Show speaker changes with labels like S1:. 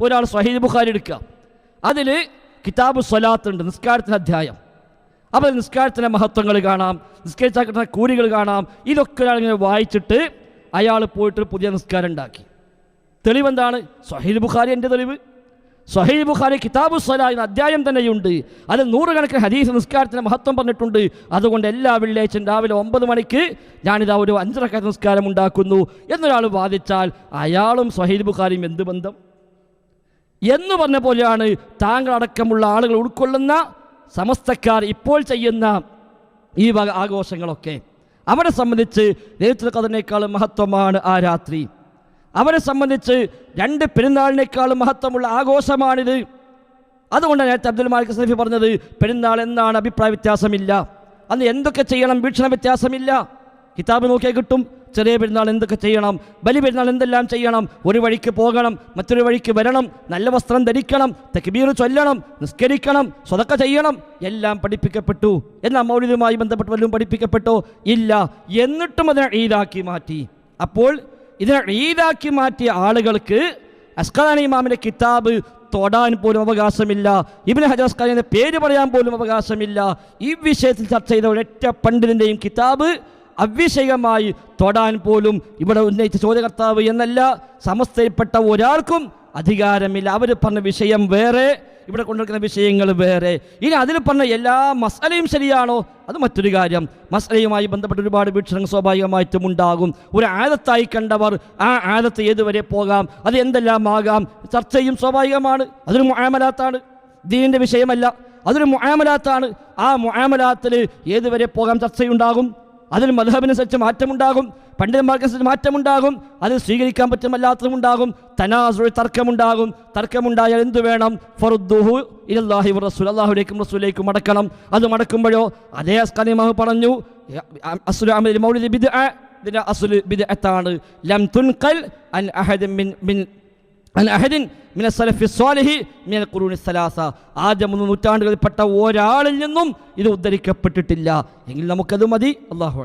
S1: ഒരാൾ സ്വഹീദ് ബുഖാരി എടുക്കുക. അതിൽ കിതാബ് സ്വലാത്ത് ഉണ്ട് നിസ്കാരത്തിന് അധ്യായം. അപ്പോൾ നിസ്കാരത്തിന്റെ മഹത്വങ്ങൾ കാണാം നിസ്കരിച്ചാൽ കിട്ടുന്ന കൂലികൾ കാണാം. ഇതൊക്കെ ഒരാൾ ഇങ്ങനെ വായിച്ചിട്ട് അയാൾ പോയിട്ട് പുതിയ നിസ്കാരം ഉണ്ടാക്കി. തെളിവെന്താണ്? സഹീദ് ബുഖാരി എന്റെ തെളിവ്. സഹീദ് ബുഖാരി കിതാബു സ്വല എന്ന അധ്യായം തന്നെയുണ്ട്. അതിൽ നൂറുകണക്കിന് ഹദീസ് നിസ്കാരത്തിന്റെ മഹത്വം പറഞ്ഞിട്ടുണ്ട്. അതുകൊണ്ട് എല്ലാ വെള്ളിയാഴ്ചയും രാവിലെ ഒമ്പത് മണിക്ക് ഞാനിതാ ഒരു അഞ്ചരക്ക നിസ്കാരം ഉണ്ടാക്കുന്നു. എന്നൊരാൾ വാദിച്ചാൽ അയാളും സഹീദ് ബുഖാരിയും എന്ത് ബന്ധം? എന്ന് പറഞ്ഞ പോലെയാണ് താങ്കളടക്കമുള്ള ആളുകൾ ഉൾക്കൊള്ളുന്ന സമസ്തക്കാർ ഇപ്പോൾ ചെയ്യുന്ന ഈ വക ആഘോഷങ്ങളൊക്കെ. അവരെ സംബന്ധിച്ച് ലൈലത്തുൽ മഹത്വമാണ് ആ രാത്രി. അവരെ സംബന്ധിച്ച് രണ്ട് പെരുന്നാളിനേക്കാളും മഹത്വമുള്ള ആഘോഷമാണിത്. അതുകൊണ്ടാണ് നേരത്തെ അബ്ദുൽ മാലിക് സലഫി പറഞ്ഞത് പെരുന്നാൾ എന്നാണ് അഭിപ്രായ വ്യത്യാസമില്ല. അന്ന് എന്തൊക്കെ ചെയ്യണം വീക്ഷണ വ്യത്യാസമില്ല. കിതാബ് നോക്കിയാൽ കിട്ടും ചെറിയ പെരുന്നാൾ എന്തൊക്കെ ചെയ്യണം? ബലി പെരുന്നാൾ എന്തെല്ലാം ചെയ്യണം? ഒരു വഴിക്ക് പോകണം മറ്റൊരു വഴിക്ക് വരണം നല്ല വസ്ത്രം ധരിക്കണം തെക്കുബീർ ചൊല്ലണം നിസ്കരിക്കണം സ്വതക്ക ചെയ്യണം എല്ലാം പഠിപ്പിക്കപ്പെട്ടു. എന്നാൽ മൗലികമായി ബന്ധപ്പെട്ട് വല്ലതും പഠിപ്പിക്കപ്പെട്ടു? ഇല്ല. എന്നിട്ടും അതിനെ ഈദാക്കി മാറ്റി. അപ്പോൾ ഇതിനെ ഈദാക്കി മാറ്റിയ ആളുകൾക്ക് അസ്കദാനി ഇമാമിന്റെ കിതാബ് തൊടാൻ പോലും അവകാശമില്ല. ഇബിന് ഹജാസ്കാരിന്റെ പേര് പറയാൻ പോലും അവകാശമില്ല. ഈ വിഷയത്തിൽ ചർച്ച ചെയ്ത ഒരൊറ്റ പണ്ഡിതന്റെയും കിതാബ് അവിഷയമായി തൊടാൻ പോലും ഇവിടെ ഉന്നയിച്ച ചോദ്യകർത്താവ് എന്നല്ല സമസ്തയിൽപ്പെട്ട ഒരാൾക്കും അധികാരമില്ല. അവർ പറഞ്ഞ വിഷയം വേറെ ഇവിടെ കൊണ്ടുവരുന്ന വിഷയങ്ങൾ വേറെ. ഇനി അതിൽ പറഞ്ഞ എല്ലാ മസലയും ശരിയാണോ? അത് മറ്റൊരു കാര്യം. മസലയുമായി ബന്ധപ്പെട്ട് ഒരുപാട് വീക്ഷണങ്ങൾ സ്വാഭാവികമായിട്ടും ഉണ്ടാകും. ഒരു ആദത്തായി കണ്ടവർ ആ ആദത്ത് ഏതുവരെ പോകാം? അത് എന്തെല്ലാം ആകാം ചർച്ചയും സ്വാഭാവികമാണ്. അതൊരു മുഴമലാത്താണ് ദീനിന്റെ വിഷയമല്ല. അതൊരു മുഴമലാത്താണ് ആ മുഴമലാത്തിൽ ഏതുവരെ പോകാം? ചർച്ചയുണ്ടാകും. അതിൽ മധുഹബിനനുസരിച്ച് മാറ്റമുണ്ടാകും പണ്ഡിതന്മാർക്കനുസരിച്ച് മാറ്റമുണ്ടാകും അത് സ്വീകരിക്കാൻ പറ്റുമല്ലാത്തതും ഉണ്ടാകും തനാസുൽ തർക്കമുണ്ടാകും തർക്കമുണ്ടായാൽ എന്തു വേണം? ഫറുദ്ദുഹു ഇലല്ലാഹി റസൂൽ അള്ളാഹുലേക്കും റസൂലേക്കും മടക്കണം. അത് മടക്കുമ്പോഴോ? അതേ അസ്കലിമാഹ് പറഞ്ഞു അസുൽ ബിദ് ഇതിന്റെ അസുൽ ബിദ്അത്താണ്. ലം തുൻകൽ അൻ അഹദ് മിൻ മിൻ അഹദിൻ മിന സലഫി സ്വാലിഹി മിനൽ ഖുറൂനി സലാസ. ആദ്യ മൂന്ന് നൂറ്റാണ്ടുകളിൽപ്പെട്ട ഒരാളിൽ നിന്നും ഇത് ഉദ്ധരിക്കപ്പെട്ടിട്ടില്ല. എങ്കിൽ നമുക്കത് മതി. അള്ളാഹു